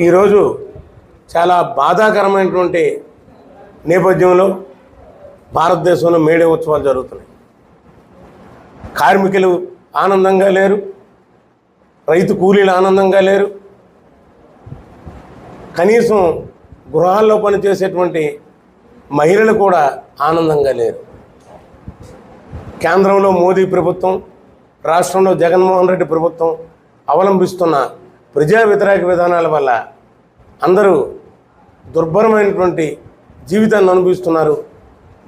ఈరోజు చాలా బాధాకరమైనటువంటి నేపథ్యంలో భారతదేశంలో మేడే ఉత్సవాలు జరుగుతున్నాయి. కార్మికులు ఆనందంగా లేరు. రైతు కూలీలు ఆనందంగా లేరు. కనీసం గృహాల్లో పనిచేసేటువంటి మహిళలు కూడా ఆనందంగా లేరు. కేంద్రంలో మోదీ ప్రభుత్వం రాష్ట్రంలో జగన్మోహన్ రెడ్డి ప్రభుత్వం అవలంబిస్తున్న ప్రజా వ్యతిరేక విధానాల వల్ల అందరూ దుర్భరమైనటువంటి జీవితాన్ని అనుభవిస్తున్నారు.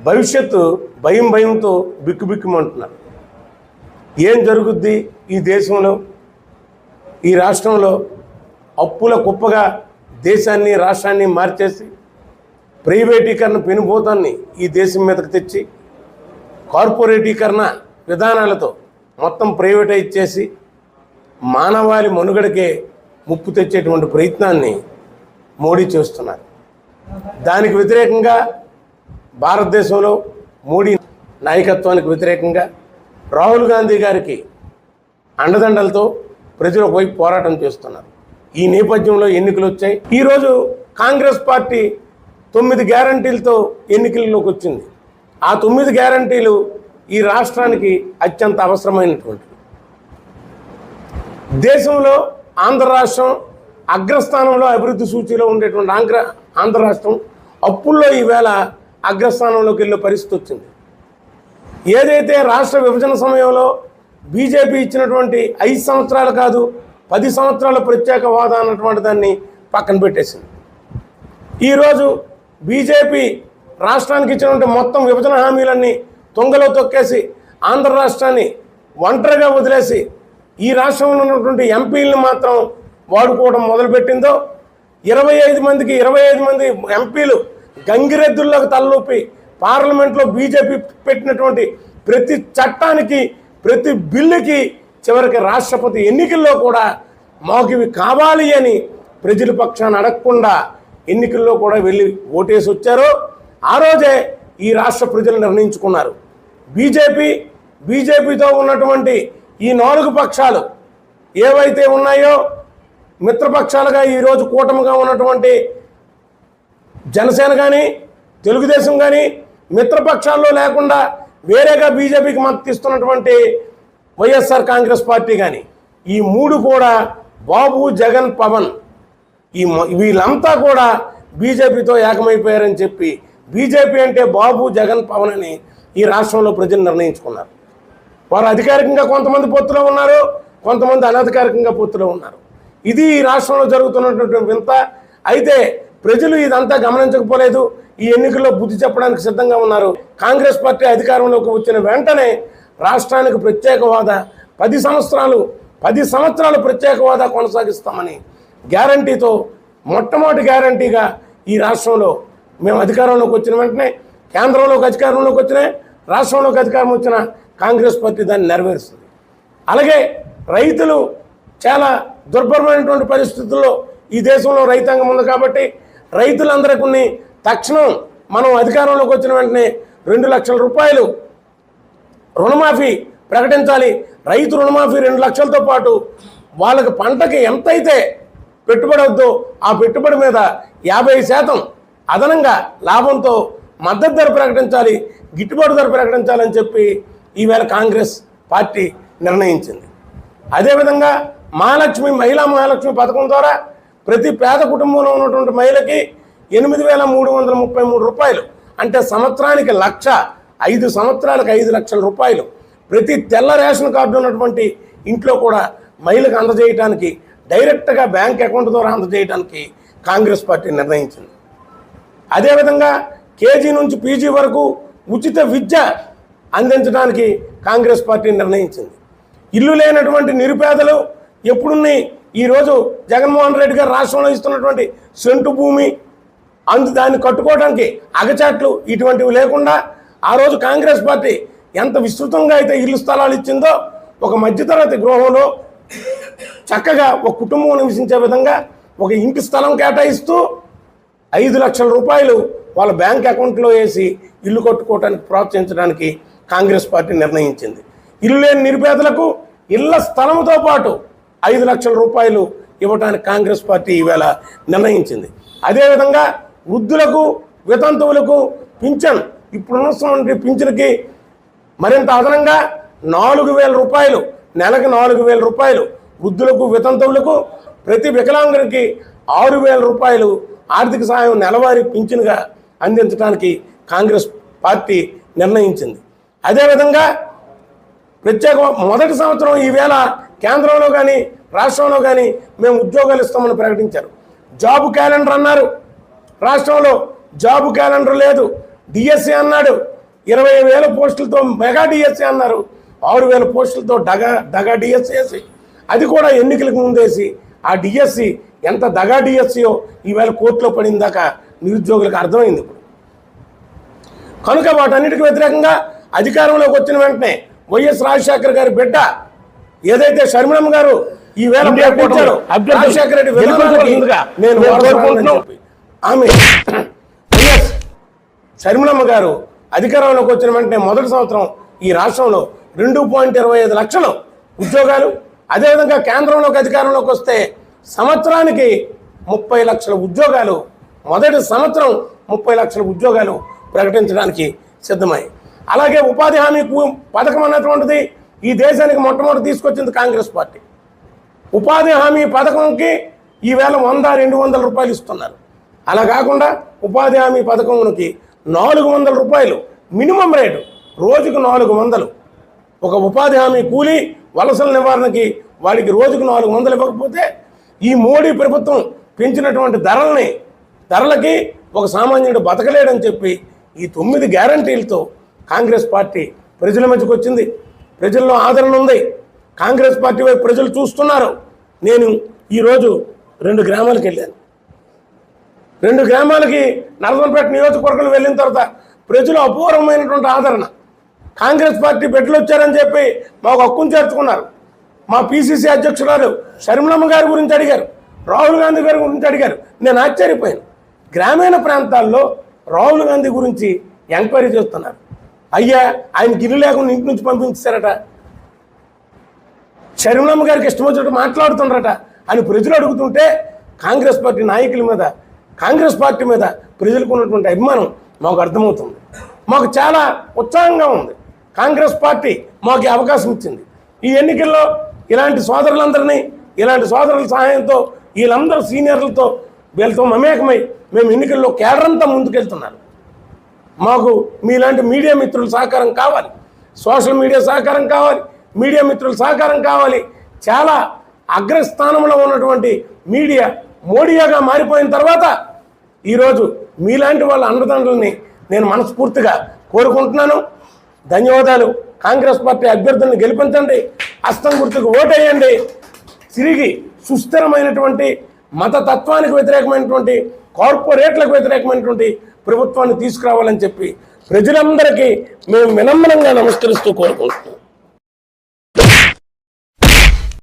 భవిష్యత్తు భయం భయంతో బిక్కుబిక్కుమంటున్నారు. ఏం జరుగుద్ది ఈ దేశంలో? ఈ రాష్ట్రంలో అప్పుల కుప్పగా దేశాన్ని రాష్ట్రాన్ని మార్చేసి ప్రైవేటీకరణ పెనుభూతాన్ని ఈ దేశం మీదకు తెచ్చి కార్పొరేటీకరణ విధానాలతో మొత్తం ప్రైవేటైజ్ చేసి మానవాళి మనుగడకే ముప్పు తెచ్చేటువంటి ప్రయత్నాన్ని మోడీ చేస్తున్నారు. దానికి వ్యతిరేకంగా భారతదేశంలో మోడీ నాయకత్వానికి వ్యతిరేకంగా రాహుల్ గాంధీ గారికి అండదండలతో ప్రజలు ఒకవైపు పోరాటం చేస్తున్నారు. ఈ నేపథ్యంలో ఎన్నికలు వచ్చాయి. ఈరోజు కాంగ్రెస్ పార్టీ తొమ్మిది గ్యారంటీలతో ఎన్నికల్లోకి వచ్చింది. ఆ తొమ్మిది గ్యారంటీలు ఈ రాష్ట్రానికి అత్యంత అవసరమైనటువంటివి. దేశంలో ఆంధ్ర రాష్ట్రం అగ్రస్థానంలో అభివృద్ధి సూచీలో ఉండేటువంటి ఆంధ్ర ఆంధ్ర రాష్ట్రం అప్పుల్లో ఈవేళ అగ్రస్థానంలోకి వెళ్ళే పరిస్థితి వచ్చింది. ఏదైతే రాష్ట్ర విభజన సమయంలో బీజేపీ ఇచ్చినటువంటి ఐదు సంవత్సరాలు కాదు పది సంవత్సరాల ప్రత్యేక హోదా అన్నటువంటి దాన్ని పక్కన పెట్టేసింది. ఈరోజు బీజేపీ రాష్ట్రానికి ఇచ్చినటువంటి మొత్తం విభజన హామీలన్నీ తొంగలో తొక్కేసి ఆంధ్ర రాష్ట్రాన్ని ఒంటరిగా వదిలేసి ఈ రాష్ట్రంలో ఉన్నటువంటి ఎంపీలను మాత్రం వాడుకోవడం మొదలుపెట్టిందో ఇరవై ఐదు మందికి ఇరవై ఐదు మంది ఎంపీలు గంగిరెద్దుల్లోకి తలలోపి పార్లమెంట్లో బీజేపీ పెట్టినటువంటి ప్రతి చట్టానికి ప్రతి బిల్లుకి చివరికి రాష్ట్రపతి ఎన్నికల్లో కూడా మాకు ఇవి కావాలి అని ప్రజల పక్షాన్ని అడగకుండా ఎన్నికల్లో కూడా వెళ్ళి ఓటేసి వచ్చారో. ఆ రోజే ఈ రాష్ట్ర ప్రజలు నిర్ణయించుకున్నారు. బీజేపీ బీజేపీతో ఉన్నటువంటి ఈ నాలుగు పక్షాలు ఏవైతే ఉన్నాయో మిత్రపక్షాలుగా ఈరోజు కూటమిగా ఉన్నటువంటి జనసేన కానీ తెలుగుదేశం కానీ మిత్రపక్షాల్లో లేకుండా వేరేగా బీజేపీకి మద్దతు ఇస్తున్నటువంటి వైఎస్ఆర్ కాంగ్రెస్ పార్టీ కానీ ఈ మూడు కూడా బాబు జగన్ పవన్. ఈ వీళ్ళంతా కూడా బీజేపీతో ఏకమైపోయారని చెప్పి బీజేపీ అంటే బాబు జగన్ పవన్ అని ఈ రాష్ట్రంలో ప్రజలు నిర్ణయించుకున్నారు. వారు అధికారికంగా కొంతమంది పొత్తులో ఉన్నారు కొంతమంది అనధికారికంగా పొత్తులో ఉన్నారు. ఇది ఈ రాష్ట్రంలో జరుగుతున్నటువంటి వింత. అయితే ప్రజలు ఇదంతా గమనించకపోలేదు ఈ ఎన్నికల్లో బుద్ధి చెప్పడానికి సిద్ధంగా ఉన్నారు. కాంగ్రెస్ పార్టీ అధికారంలోకి వచ్చిన వెంటనే రాష్ట్రానికి ప్రత్యేక హోదా పది సంవత్సరాలు పది సంవత్సరాలు ప్రత్యేక హోదా కొనసాగిస్తామని గ్యారంటీతో మొట్టమొదటి గ్యారంటీగా ఈ రాష్ట్రంలో మేము అధికారంలోకి వచ్చిన వెంటనే కేంద్రంలోకి అధికారంలోకి వచ్చిన రాష్ట్రంలోకి అధికారం వచ్చిన కాంగ్రెస్ పార్టీ దాన్ని నెరవేరుస్తుంది. అలాగే రైతులు చాలా దుర్భరమైనటువంటి పరిస్థితుల్లో ఈ దేశంలో రైతాంగం ఉంది కాబట్టి రైతులందరికీ తక్షణం మనం అధికారంలోకి వచ్చిన వెంటనే రెండు లక్షల రూపాయలు రుణమాఫీ ప్రకటించాలి. రైతు రుణమాఫీ రెండు లక్షలతో పాటు వాళ్ళకి పంటకి ఎంతైతే పెట్టుబడి వద్దో ఆ పెట్టుబడి మీద యాభై శాతం అదనంగా లాభంతో మద్దతు ధర ప్రకటించాలి గిట్టుబాటు ధర ప్రకటించాలని చెప్పి ఈవేళ కాంగ్రెస్ పార్టీ నిర్ణయించింది. అదేవిధంగా మహాలక్ష్మి మహిళా మహాలక్ష్మి పథకం ద్వారా ప్రతి పేద కుటుంబంలో ఉన్నటువంటి మహిళకి ఎనిమిది వేల మూడు వందల ముప్పై మూడు రూపాయలు అంటే సంవత్సరానికి లక్ష ఐదు సంవత్సరాలకు ఐదు లక్షల రూపాయలు ప్రతి తెల్ల రేషన్ కార్డు ఉన్నటువంటి ఇంట్లో కూడా మహిళకు అందజేయడానికి డైరెక్ట్గా బ్యాంక్ అకౌంట్ ద్వారా అందజేయడానికి కాంగ్రెస్ పార్టీ నిర్ణయించింది. అదేవిధంగా కేజీ నుంచి పీజీ వరకు ఉచిత విద్య అందించడానికి కాంగ్రెస్ పార్టీ నిర్ణయించింది. ఇల్లు లేనటువంటి నిరుపేదలు ఎప్పుడున్నాయి? ఈరోజు జగన్మోహన్ రెడ్డి గారు రాష్ట్రంలో ఇస్తున్నటువంటి సెంటు భూమి అందు దాన్ని కట్టుకోవడానికి అగచాట్లు ఇటువంటివి లేకుండా ఆ రోజు కాంగ్రెస్ పార్టీ ఎంత విస్తృతంగా అయితే ఇల్లు స్థలాలు ఇచ్చిందో ఒక మధ్యతరగతి గృహంలో చక్కగా ఒక కుటుంబం నివసించే విధంగా ఒక ఇంటి స్థలం కేటాయిస్తూ ఐదు లక్షల రూపాయలు వాళ్ళ బ్యాంక్ అకౌంట్లో వేసి ఇల్లు కట్టుకోవడానికి ప్రోత్సహించడానికి కాంగ్రెస్ పార్టీ నిర్ణయించింది. ఇల్లు లేని నిరుపేదలకు ఇళ్ళ స్థలంతో పాటు ఐదు లక్షల రూపాయలు ఇవ్వడానికి కాంగ్రెస్ పార్టీ ఈవేళ నిర్ణయించింది. అదేవిధంగా వృద్ధులకు వితంతువులకు పింఛన్ ఇప్పుడున్నటువంటి పింఛన్కి మరింత అదనంగా నాలుగు వేల రూపాయలు నెలకు నాలుగు వేల రూపాయలు వృద్ధులకు వితంతువులకు ప్రతి వికలాంగునికి ఆరు వేల రూపాయలు ఆర్థిక సాయం నెలవారీ పింఛన్గా అందించడానికి కాంగ్రెస్ పార్టీ నిర్ణయించింది. అదేవిధంగా ప్రత్యేక మొదటి సంవత్సరం ఈవేళ కేంద్రంలో కానీ రాష్ట్రంలో కానీ మేము ఉద్యోగాలు ఇస్తామని ప్రకటించారు. జాబ్ క్యాలెండర్ అన్నారు. రాష్ట్రంలో జాబ్ క్యాలెండర్ లేదు. డిఎస్సి అన్నాడు. ఇరవై వేల పోస్టులతో మెగా డిఎస్సి అన్నారు. ఆరు వేల పోస్టులతో డగా డగా డిఎస్సి వేసి అది కూడా ఎన్నికలకు ముందేసి ఆ డిఎస్సి ఎంత దగా డిఎస్సియో ఈవేళ కోర్టులో పడిందాక నిరుద్యోగులకు అర్థమైంది ఇప్పుడు. కనుక వాటన్నిటికి వ్యతిరేకంగా అధికారంలోకి వచ్చిన వెంటనే వైఎస్ రాజశేఖర గారి బిడ్డ ఏదైతే షర్మిలమ్మ గారు ఈ వేళ ప్రకటించారో, రాజశేఖర రెడ్డి నేను ఆమె వైఎస్ షర్మిలమ్మ గారు అధికారంలోకి వచ్చిన వెంటనే మొదటి సంవత్సరం ఈ రాష్ట్రంలో రెండు పాయింట్ ఇరవై ఐదు లక్షలు ఉద్యోగాలు. అదేవిధంగా కేంద్రంలోకి అధికారంలోకి వస్తే సంవత్సరానికి ముప్పై లక్షల ఉద్యోగాలు మొదటి సంవత్సరం ముప్పై లక్షల ఉద్యోగాలు ప్రకటించడానికి సిద్ధమై అలాగే ఉపాధి హామీ పథకం అన్నటువంటిది ఈ దేశానికి మొట్టమొదటి తీసుకొచ్చింది కాంగ్రెస్ పార్టీ. ఉపాధి హామీ పథకంకి ఈవేళ వంద రెండు వందల రూపాయలు ఇస్తున్నారు. అలా కాకుండా ఉపాధి హామీ పథకంకి నాలుగు వందల రూపాయలు మినిమం రేటు రోజుకు నాలుగు వందలు. ఒక ఉపాధి హామీ కూలి వలసల నివారణకి వాడికి రోజుకు నాలుగు వందలు ఇవ్వకపోతే ఈ మోడీ ప్రభుత్వం పెంచినటువంటి ధరల్ని ధరలకి ఒక సామాన్యుడు బతకలేడని చెప్పి ఈ తొమ్మిది గ్యారంటీలతో కాంగ్రెస్ పార్టీ ప్రజల మధ్యకు వచ్చింది. ప్రజల్లో ఆదరణ ఉంది. కాంగ్రెస్ పార్టీ వైపు ప్రజలు చూస్తున్నారు. నేను ఈరోజు రెండు గ్రామాలకు వెళ్ళాను. రెండు గ్రామాలకి నరసంపేట నియోజకవర్గం వెళ్ళిన తర్వాత ప్రజలు అపూర్వమైనటువంటి ఆదరణ. కాంగ్రెస్ పార్టీ బిడ్డలు వచ్చారని చెప్పి మాకు హక్కును చేర్చుకున్నారు. మా పిసిసి అధ్యక్షురాలు షర్మిలమ్మ గారి గురించి అడిగారు. రాహుల్ గాంధీ గారి గురించి అడిగారు. నేను ఆశ్చర్యపోయాను. గ్రామీణ ప్రాంతాల్లో రాహుల్ గాంధీ గురించి ఎంక్వైరీ చేస్తున్నారు. అయ్యా ఆయన గిరి లేకుండా ఇంటి నుంచి పంపించారట షర్మిలమ్మ గారికి ఇష్టం వచ్చినట్టు మాట్లాడుతుండ్రట. అని ప్రజలు అడుగుతుంటే కాంగ్రెస్ పార్టీ నాయకుల మీద కాంగ్రెస్ పార్టీ మీద ప్రజలకు ఉన్నటువంటి అభిమానం మాకు అర్థమవుతుంది. మాకు చాలా ఉత్సాహంగా ఉంది. కాంగ్రెస్ పార్టీ మాకు అవకాశం ఇచ్చింది. ఈ ఎన్నికల్లో ఇలాంటి సోదరులందరినీ ఇలాంటి సోదరుల సహాయంతో వీళ్ళందరూ సీనియర్లతో వీళ్ళతో మమేకమై మేము ఎన్నికల్లో కేడరంతా ముందుకెళ్తున్నారు. మాకు మీలాంటి మీడియా మిత్రుల సహకారం కావాలి. సోషల్ మీడియా సహకారం కావాలి. మీడియా మిత్రుల సహకారం కావాలి. చాలా అగ్రస్థానంలో ఉన్నటువంటి మీడియా మోడియాగా మారిపోయిన తర్వాత ఈరోజు మీలాంటి వాళ్ళ అండదండల్ని నేను మనస్ఫూర్తిగా కోరుకుంటున్నాను. ధన్యవాదాలు. కాంగ్రెస్ పార్టీ అభ్యర్థులను గెలిపించండి. హస్తం గుర్తుకు ఓటేయండి. తిరిగి సుస్థిరమైనటువంటి మతతత్వానికి వ్యతిరేకమైనటువంటి కార్పొరేట్లకు వ్యతిరేకమైనటువంటి ప్రభుత్వాన్ని తీసుకురావాలని చెప్పి ప్రజలందరికీ మేము వినమ్రంగా నమస్కరిస్తూ కోరుకుంటున్నాం.